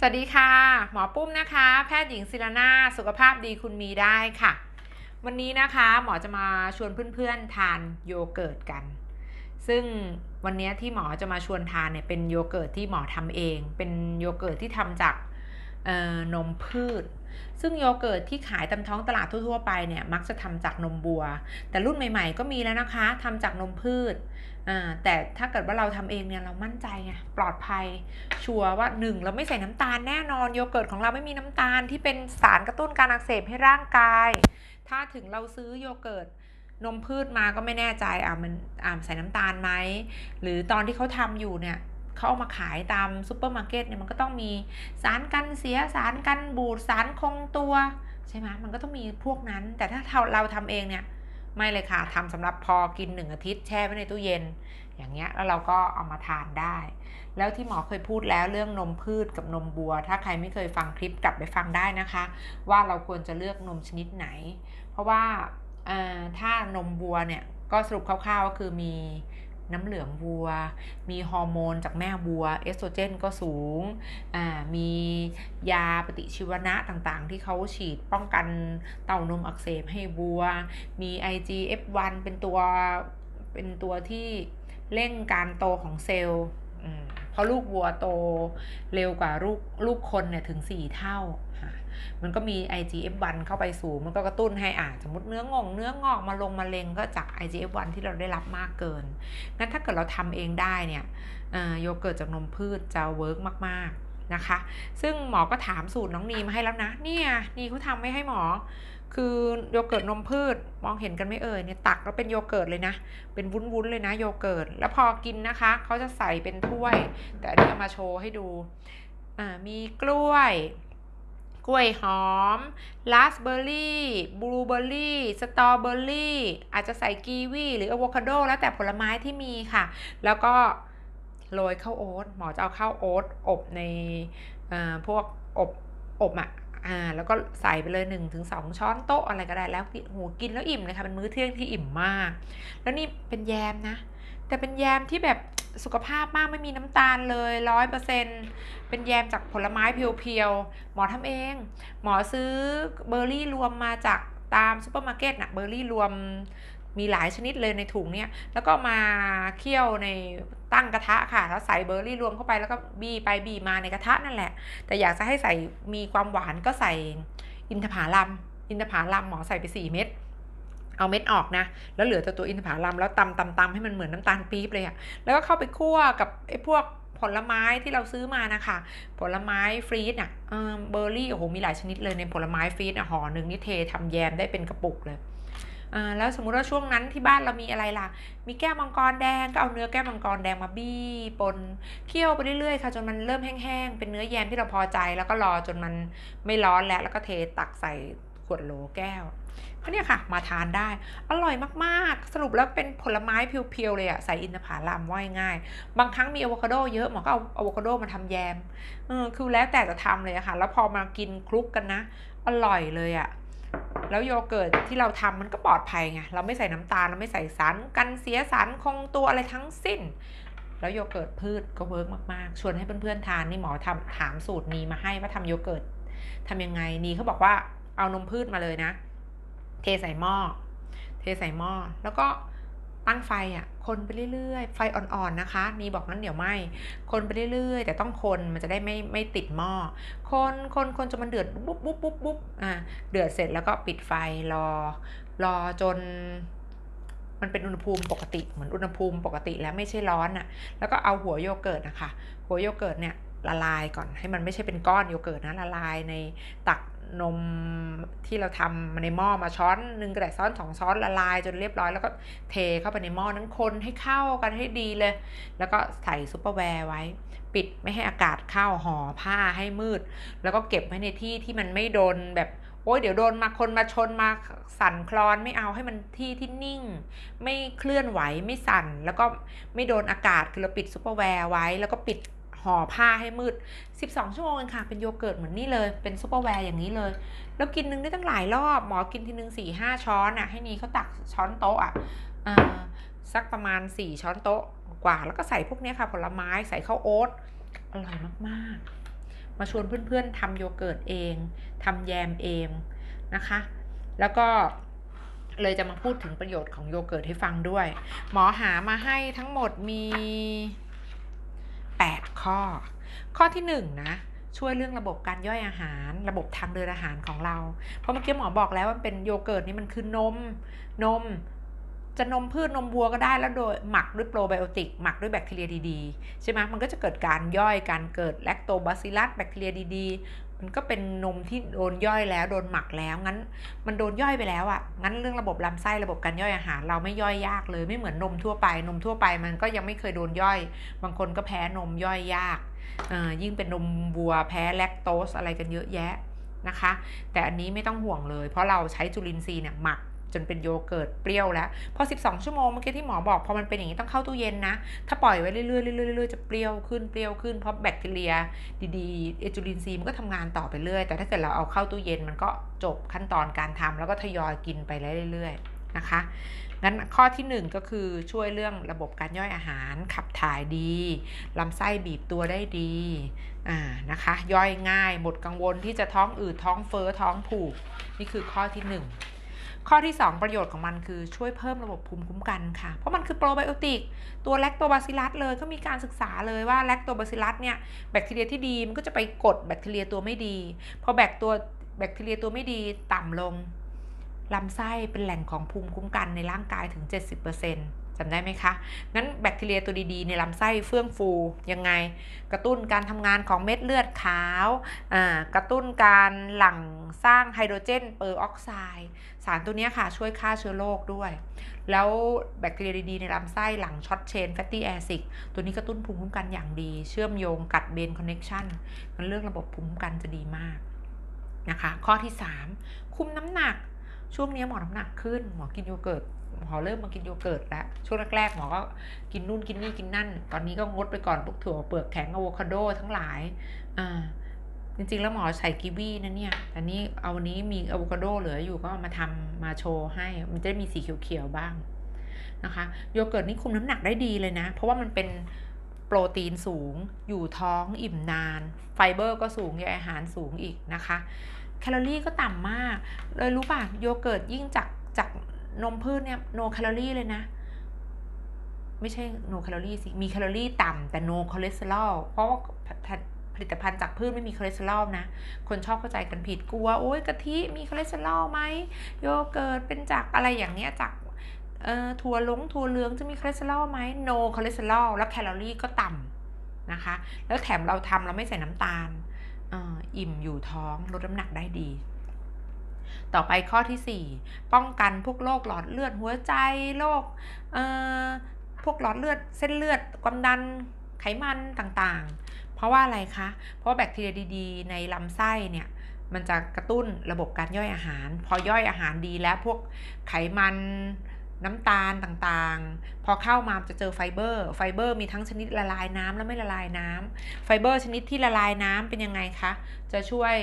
สวัสดีค่ะ หมอปุ้มนะคะ แพทย์หญิงศิรนาสุขภาพดีคุณมีได้ค่ะ วันนี้นะคะหมอจะมาชวนเพื่อนๆทานโยเกิร์ตกัน ซึ่งวันนี้ที่หมอจะมาชวนทานเนี่ยเป็นโยเกิร์ตที่หมอทำเอง เป็นโยเกิร์ตที่ทำจากนมพืช ซึ่งโยเกิร์ตที่ขายตามท้องตลาดทั่วๆไปเนี่ยมักจะทำจากนมบัว แต่รุ่นใหม่ ๆ ก็มีแล้วนะคะทำจากนมพืชแต่ถ้าเกิดว่าเราทำเองเนี่ยเรามั่นใจไงปลอดภัย ชัวร์ว่าหนึ่งเราไม่ใส่น้ำตาลแน่นอนโยเกิร์ตของเราไม่มีน้ำตาลที่เป็นสารกระตุ้นการอักเสบให้ร่างกาย ถ้าถึงเราซื้อโยเกิร์ตนมพืชมาก็ไม่แน่ใจอะมันอ่าใส่น้ำตาลไหมหรือตอนที่เขาทำอยู่เนี่ย เขาเอามาขายตามซูเปอร์มาร์เก็ตเนี่ยมันก็ต้องมีสารกันเสียสารกันบูดสารคงตัวใช่ไหมมันก็ต้องมีพวกนั้น แต่ถ้าเราเราทำเองเนี่ยไม่เลยค่ะทำสำหรับพอกินหนึ่งอาทิตย์แช่ไว้ในตู้เย็น อย่างเงี้ยแล้วเราก็เอามาทานได้ แล้วที่หมอเคยพูดแล้วเรื่องนมพืชกับนมบัว ถ้าใครไม่เคยฟังคลิปกลับไปฟังได้นะคะ ว่าเราควรจะเลือกนมชนิดไหน เพราะว่าถ้านมวัวเนี่ยก็สรุปคร่าวๆก็คือมี น้ำเหลืองวัว มีฮอร์โมนจากแม่วัว เอสโตรเจนก็สูงอ่ามียาปฏิชีวนะต่างๆ ที่เขาฉีดป้องกันเต่านมอักเสบให้วัว มี IGF-1 เป็นตัวเป็นตัวที่เร่งการโตของเซลล์ เพราะลูกวัวโตเร็วกว่าลูกลูกคนเนี่ยถึง 4 เท่า มันก็มี IGF-1 เข้าไปสูง มันก็กระตุ้นให้อ่าสมมติเนื้องอกเนื้องอกมาลงมาเลงก็จาก IGF-1 ที่เราได้รับมากเกิน งั้นถ้าเกิดเราทำเองได้เนี่ยโยเกิร์ตจากนมพืชจะเวิร์กมากๆนะคะ ซึ่งหมอก็ถามสูตรน้องนีมาให้แล้วนะ เนี่ยนีเขาทำไม่ให้หมอ คือโยเกิร์ตนมพืชมองเห็นกันไม่เอ่ยเนี่ยตักแล้วเป็นโยเกิร์ตเลยนะ เป็นวุ้นๆเลยนะโยเกิร์ตแล้วพอกินนะคะเขาจะใส่เป็นถ้วย แต่อันนี้เอามาโชว์ให้ดูอ่ามีกล้วย กล้วยหอมราสเบอร์รี่บลูเบอร์รี่สตรอเบอร์รี่อาจจะใส่กีวีหรืออะโวคาโดแล้วแต่ผลไม้ที่มีค่ะ แล้วก็โรยข้าวโอ๊ตหมอจะเอาข้าวโอ๊ตอบในอ่พวกอบอบอะ อ่าแล้วก็ใส่ไปเลย1นถึงสช้อนโต๊ะอะไรก็ได้แล้วโหกินแล้วอิ่มเลยค่ะเป็นมื้อเที่ยงที่อิ่มมาก แล้วนี่เป็นแยมนะ แต่เป็นแยมที่แบบสุขภาพมากไม่มีน้ำตาลเลยร้อยเปอร์เซ็นเป็นแยมจากผลไม้เพียวๆ หมอทำเอง หมอซื้อเบอร์รี่รวมมาจากตามซูเปอร์มาร์เก็ตนะเบอร์รี่รวม มีหลายชนิดเลยในถุงเนี้ยแล้วก็มาเคี่ยวในตั้งกระทะค่ะ แล้วใส่เบอร์รี่รวมเข้าไปแล้วก็บี้ไปบี้มาในกระทะนั่นแหละ แต่อยากจะให้ใส่มีความหวานก็ใส่อินทผลัม อินทผลัมหมอใส่ไป 4 เม็ดเอาเม็ดออกนะ แล้วเหลือแต่ตัวอินทผลัมแล้วตำตำตำให้มันเหมือนน้ำตาลปี๊บเลยอะแล้วก็เข้าไปคั่วกับไอ้พวกผลไม้ที่เราซื้อมานะคะ ผลไม้ฟรีซอะเออเบอร์รี่โอ้โหมีหลายชนิดเลยในผลไม้ฟรีซอะห่อหนึ่งนี่เททำแยมได้เป็นกระปุกเลย แล้วสมมุติว่าช่วงนั้นที่บ้านเรามีอะไรล่ะ มีแก้วมังกรแดงก็เอาเนื้อแก้วมังกรแดงมาบี้ปนเคี่ยวไปเรื่อยๆค่ะจนมันเริ่มแห้งๆเป็นเนื้อแยมที่เราพอใจแล้วก็รอจนมันไม่ร้อนแล้วแล้วก็เทตักใส่ขวดโหลแก้วก็เนี่ยค่ะมาทานได้ อร่อยมากๆ สรุปแล้วเป็นผลไม้เพียวๆเลยอะใส่อินทผลัมว่ายง่าย บางครั้งมีอะโวคาโดเยอะหมอก็เอาอะโวคาโดมาทำแยมเออคือแล้วแต่จะทำเลยอะค่ะ แล้วพอมากินคลุกกันนะ อร่อยเลยอะ แล้วโยเกิร์ตที่เราทำมันก็ปลอดภัยไง เราไม่ใส่น้ำตาล เราไม่ใส่สารกันเสียสารคงตัวอะไรทั้งสิ้น แล้วโยเกิร์ตพืชก็เวิร์กมากๆ ชวนให้เพื่อนๆทานนี่หมอทำถามสูตรนีมาให้ว่าทำโยเกิร์ตทำยังไงนีเขาบอกว่าเอานมพืชมาเลยนะ เทใส่หม้อ เทใส่หม้อ แล้วก็ ตั้งไฟอะ คนไปเรื่อยๆ ไฟอ่อนๆนะคะนีบอกนั้นเดี๋ยวไหมคนไปเรื่อยๆ แต่ต้องคนมันจะได้ไม่ไม่ติดหม้อ คนคนคนจนมันเดือดบุ๊บบุ๊บบุ๊บบุ๊บอ่า เดือดเสร็จแล้วก็ปิดไฟรอ รอจน มันเป็นอุณหภูมิปกติเหมือนอุณหภูมิปกติแล้วไม่ใช่ร้อนอะ แล้วก็เอาหัวโยเกิร์ตนะคะ หัวโยเกิร์ตเนี่ย ละลายก่อนให้มันไม่ใช่เป็นก้อนโยเกิร์ตนะละลายในตักนมที่เราทำมาในหม้อมาช้อนหนึ่งกระดาษซ้อนสองช้อนละลายจนเรียบร้อยแล้วก็เทเข้าไปในหม้อนั้นคนให้เข้ากันให้ดีเลย แล้วก็ใส่ซุปเปอร์แวร์ไว้ ปิดไม่ให้อากาศเข้าห่อผ้าให้มืด แล้วก็เก็บไว้ในที่ที่มันไม่โดนแบบโอ้ยเดี๋ยวโดนมาคนมาชนมาสั่นคลอนไม่เอาให้มันที่ที่นิ่ง ไม่เคลื่อนไหวไม่สั่น แล้วก็ไม่โดนอากาศคือเราปิดซุปเปอร์แวร์ไว้แล้วก็ปิด ห่อผ้าให้มืด 12 ชั่วโมงเองค่ะ เป็นโยเกิร์ตเหมือนนี่เลย เป็นซุปเปอร์แวร์อย่างนี้เลย แล้วกินนึงได้ตั้งหลายรอบ หมอกินทีนึง4ี่ห้าช้อนอะ ให้นี้เขาตักช้อนโต๊ะอะสักประมาณ 4 ช้อนโต๊ะกว่า แล้วก็ใส่พวกนี้ค่ะ ผลไม้ใส่ข้าวโอ๊ต อร่อยมากๆ มาชวนเพื่อนๆทำโยเกิร์ตเองทำแยมเองนะคะ แล้วก็เลยจะมาพูดถึงประโยชน์ของโยเกิร์ตให้ฟังด้วย หมอหามาให้ทั้งหมดมี 8 ข้อ ข้อที่1นะช่วยเรื่องระบบการย่อยอาหาร ระบบทางเดินอาหารของเรา เพราะเมื่อกี้หมอบอกแล้วว่าเป็นโยเกิร์ตนี่มันคือนม นม จะนมพืชนมวัวก็ได้แล้วโดยหมักด้วยโปรไบโอติกหมักด้วยแบคทีเรียดีๆ ใช่ไหมมันก็จะเกิดการย่อยการเกิดแลคโตบาซิลัสแบคทีเรียดี มันก็เป็นนมที่โดนย่อยแล้วโดนหมักแล้วงั้น มันโดนย่อยไปแล้วอะ่ะงั้นเรื่องระบบลำไส้ระบบการย่อยอาหาร เราไม่ย่อยยากเลยไม่เหมือนนมทั่วไป นมทั่วไปมันก็ยังไม่เคยโดนย่อย บางคนก็แพ้นมย่อยยากยิ่งเป็นนมวัวแพ้แลคโตสอะไรกันเยอะแยะนะคะ แต่อันนี้ไม่ต้องห่วงเลย เพราะเราใช้จุลินทรีย์เนี่ยหมัก จนเป็นโยเกิร์ตเปรี้ยวแล้ว พอ 12 ชั่วโมงเมื่อกี้ที่หมอบอกพอมันเป็นอย่างนี้ต้องเข้าตู้เย็นนะ ถ้าปล่อยไว้เรื่อยๆเรื่อยๆเรื่อยๆจะเปรี้ยวขึ้นเปรี้ยวขึ้นเพราะแบคทีเรีย ดีๆเอจูลินซีมันก็ทำงานต่อไปเรื่อย แต่ถ้าเกิดเราเอาเข้าตู้เย็นมันก็จบขั้นตอนการทำแล้วก็ทยอยกินไปเรื่อยๆนะคะงั้นข้อที่ 1 ก็คือช่วยเรื่องระบบการย่อยอาหารขับถ่ายดีลำไส้บีบตัวได้ดีอ่านะคะ ย่อยง่ายหมดกังวลที่จะท้องอืดท้องเฟ้อท้องผูก นี่คือข้อที่ 1 ข้อที่ 2 ประโยชน์ของมันคือช่วยเพิ่มระบบภูมิคุ้มกันค่ะ เพราะมันคือโปรไบโอติก ตัวแลคโตบาซิลัสเลยก็มีการศึกษาเลยว่าแลคโตบาซิลัสเนี่ยแบคทีเรียที่ดีมันก็จะไปกดแบคทีเรียตัวไม่ดี พอแบคตัวแบคทีเรียตัวไม่ดีต่ำลงลำไส้เป็นแหล่งของภูมิคุ้มกันในร่างกายถึง 70% จำได้ไหมคะ งั้นแบคทีเรียตัวดีๆ ในลำไส้เฟื่องฟูยังไง กระตุ้นการทำงานของเม็ดเลือดขาว กระตุ้นการหลั่งสร้างไฮโดรเจนเปอร์ออกไซด์สารตัวนี้ค่ะช่วยฆ่าเชื้อโรคด้วย แล้วแบคทีเรียดีๆ ในลำไส้หลังช็อตเชนแฟตตี้แอซิดตัวนี้กระตุ้นภูมิคุ้มกันอย่างดี เชื่อมโยงกัดเบนคอนเน็ชันงั้นเรื่องระบบภูมิคุ้มกันจะดีมากนะคะ ข้อที่ 3 คุมน้ำหนัก ช่วงนี้หมอน้ำหนักขึ้น หมอกินโยเกิร์ตหมอเริ่มมากินโยเกิร์ตแล้วช่วงแรกๆหมอก็กินนู่นกินนี่กินนั่น ตอนนี้ก็งดไปก่อนพวกถั่วเปลือกแข็งอะโวคาโดทั้งหลายอ่าจริงๆ แล้วหมอใส่กีวีนะเนี่ยแต่นี้เอาวันนี้มีอะโวคาโดเหลืออยู่ก็มาทำมาโชว์ให้ มันจะได้มีสีเขียวๆบ้างนะคะโยเกิร์ตนี่คุมน้ำหนักได้ดีเลยนะ เพราะว่ามันเป็นโปรตีนสูง อยู่ท้องอิ่มนาน ไฟเบอร์ก็สูงใยอาหารสูงอีกนะคะ แคลอรี่ก็ต่ำมากเลยรู้ป่ะโยเกิร์ตยิ่งจากจากนมพืชเนี่ยโนแคลอรี่เลยนะ ไม่ใช่โนแคลอรี่สิ มีแคลอรี่ต่ำแต่โนคอเลสเตอรอลเพราะว่าผลิตภัณฑ์จากพืชไม่มีคอเลสเตอรอลนะ คนชอบเข้าใจกันผิดกลัวโอ้ยกะทิมีคอเลสเตอรอลไหมโยเกิร์ตเป็นจากอะไรอย่างเนี้ยจากเอ่อถั่วลงถั่วเหลืองจะมีคอเลสเตอรอลไหมโนคอเลสเตอรอลแล้วแคลอรี่ก็ต่ำนะคะ แล้วแถมเราทำเราไม่ใส่น้ำตาล อิ่มอยู่ท้องลดน้ำหนักได้ดี ต่อไปข้อที่ 4 ป้องกันพวกโรคหลอดเลือดหัวใจโรคพวกหลอดเลือดเส้นเลือดความดันไขมันต่างๆ เพราะว่าอะไรคะ เพราะแบคทีเรียดีๆ ในลำไส้เนี่ยมันจะกระตุ้นระบบการย่อยอาหาร พอย่อยอาหารดีแล้วพวกไขมัน น้ำตาลต่างๆ พอเข้ามาจะเจอไฟเบอร์ ไฟเบอร์มีทั้งชนิดละลายน้ำและไม่ละลายน้ำ ไฟเบอร์ชนิดที่ละลายน้ำเป็นยังไงคะ จะช่วย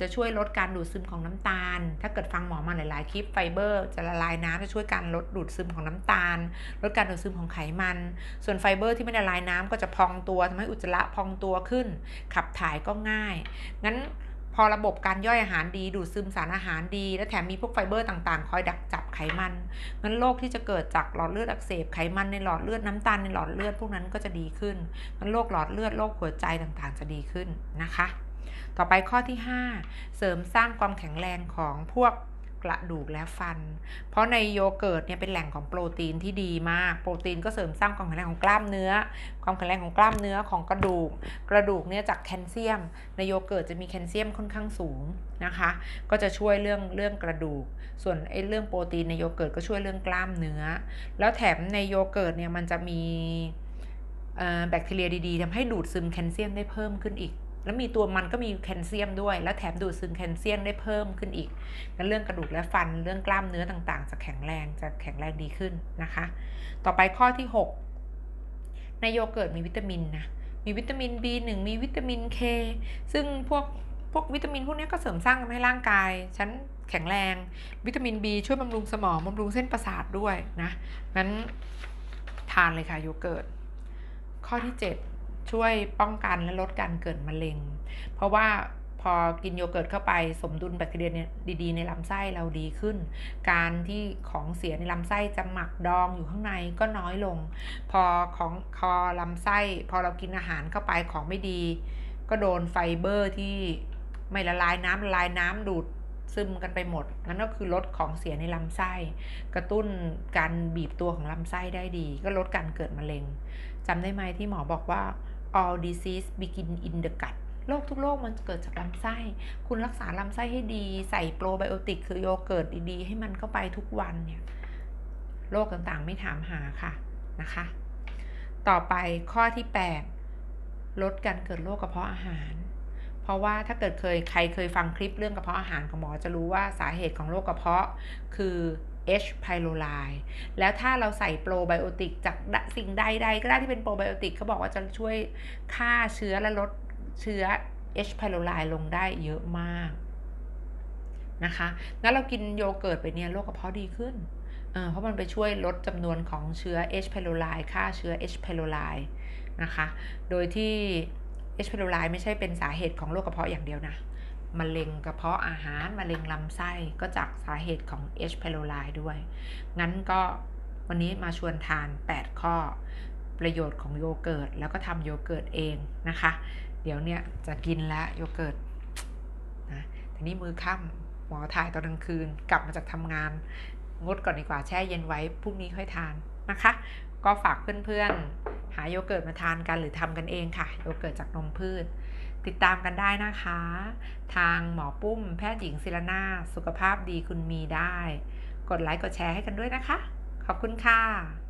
จะช่วยลดการดูดซึมของน้ำตาล ถ้าเกิดฟังหมอมาหลาย ๆ คลิปไฟเบอร์จะละลายน้ำจะช่วยการลดดูดซึมของน้ำตาล ลดการดูดซึมของไขมัน ส่วนไฟเบอร์ที่ไม่ละลายน้ำก็จะพองตัวทำให้อุจจาระพองตัวขึ้น ขับถ่ายก็ง่าย งั้น พอระบบการย่อยอาหารดี ดูดซึมสารอาหารดี และแถมมีพวกไฟเบอร์ต่างๆ คอยดักจับไขมันงั้นโรคที่จะเกิดจากหลอดเลือดอักเสบไขมันในหลอดเลือดน้ำตาลในหลอดเลือดพวกนั้นก็จะดีขึ้นงั้นโรคหลอดเลือดโรคหัวใจต่างๆ จะดีขึ้นนะคะ ต่อไปข้อที่ 5 เสริมสร้างความแข็งแรงของพวก กระดูกและฟัน เพราะในโยเกิร์ตเนี่ยเป็นแหล่งของโปรตีนที่ดีมาก โปรตีนก็เสริมสร้างความแข็งแรงของกล้ามเนื้อ ความแข็งแรงของกล้ามเนื้อของกระดูก กระดูกเนี่ยจากแคลเซียม ในโยเกิร์ตจะมีแคลเซียมค่อนข้างสูงนะคะ ก็จะช่วยเรื่องเรื่องกระดูก ส่วนไอ้เรื่องโปรตีนในโยเกิร์ตก็ช่วยเรื่องกล้ามเนื้อ แล้วแถมในโยเกิร์ตเนี่ยมันจะมีแบคทีเรียดีๆทำให้ดูดซึมแคลเซียมได้เพิ่มขึ้นอีก แล้วมีตัวมันก็มีแคลเซียมด้วย แล้วแถมดูดซึมแคลเซียมได้เพิ่มขึ้นอีกงั้นเรื่องกระดูกและฟันเรื่องกล้ามเนื้อต่างๆ จะแข็งแรงจะแข็งแรงดีขึ้นนะคะ ต่อไปข้อที่ 6 ในโยเกิร์ตมีวิตามินนะมีวิตามิน B1 มีวิตามิน K ซึ่งพวกพวกวิตามินพวกนี้ก็เสริมสร้างทำให้ร่างกายฉันแข็งแรง วิตามิน B ช่วยบำรุงสมองบำรุงเส้นประสาทด้วยนะงั้นทานเลยค่ะโยเกิร์ตข้อที่ 7 ช่วยป้องกันและลดการเกิดมะเร็ง เพราะว่าพอกินโยเกิร์ตเข้าไปสมดุลแบคทีเรียดีๆ ในลำไส้เราดีขึ้น การที่ของเสียในลำไส้จะหมักดองอยู่ข้างในก็น้อยลง พอของคอลำไส้ พอเรากินอาหารเข้าไปของไม่ดี ก็โดนไฟเบอร์ที่ไม่ละลายน้ำละลายน้ำดูดซึมกันไปหมด นั่นก็คือลดของเสียในลำไส้ กระตุ้นการบีบตัวของลำไส้ได้ดี ก็ลดการเกิดมะเร็งจำได้ไหมที่หมอบอกว่า all disease begin in the gut โรคทุกโรคมันเกิดจากลำไส้ คุณรักษาลำไส้ให้ดี ใส่โปรไบโอติกคือโยเกิร์ตดีๆ ให้มันเข้าไปทุกวันเนี่ย โรคต่างๆไม่ถามหาค่ะนะคะ ต่อไปข้อที่ 8 ลดการเกิดโรคกระเพาะอาหาร เพราะว่าถ้าเกิดเคยใครเคยฟังคลิปเรื่องกระเพาะอาหารของหมอจะรู้ว่าสาเหตุของโรคกระเพาะคือ H. pylori แล้วถ้าเราใส่โปรไบโอติกจากสิ่งใดๆก็ได้ที่เป็นโปรไบโอติกเขาบอกว่าจะช่วยฆ่าเชื้อและลดเชื้อ H. pylori ลงได้เยอะมากนะคะงั้นเรากินโยเกิร์ตไปเนี่ยโรคกระเพาะดีขึ้นเเพราะมันไปช่วยลดจำนวนของเชื้อ H. pylori ฆ่าเชื้อ H. pylori นะคะ โดยที่ H. pylori ไลไม่ใช่เป็นสาเหตุของโรคกระเพาะอย่างเดียวนะมะเร็งกระเพาะอาหารมะเร็งลำไส้ก็จากสาเหตุของ H. pylori ด้วย งั้นก็วันนี้มาชวนทาน 8 ข้อ ประโยชน์ของโยเกิร์ต แล้วก็ทำโยเกิร์ตเองนะคะ เดี๋ยวเนี่ยจะกินแล้วโยเกิร์ตนะทีนี้มือค่ำหมอถ่ายตอนกลางคืนกลับมาจากทำงาน งดก่อนดีกว่าแช่เย็นไว้พรุ่งนี้ค่อยทานนะคะ ก็ฝากเพื่อนๆ หาโยเกิร์ตมาทานกันหรือทำกันเองค่ะ โยเกิร์ตจากนมพืช ติดตามกันได้นะคะ ทางหมอปุ้มแพทย์หญิงศิรนาสุขภาพดีคุณมีได้ กดไลค์กดแชร์ให้กันด้วยนะคะ ขอบคุณค่ะ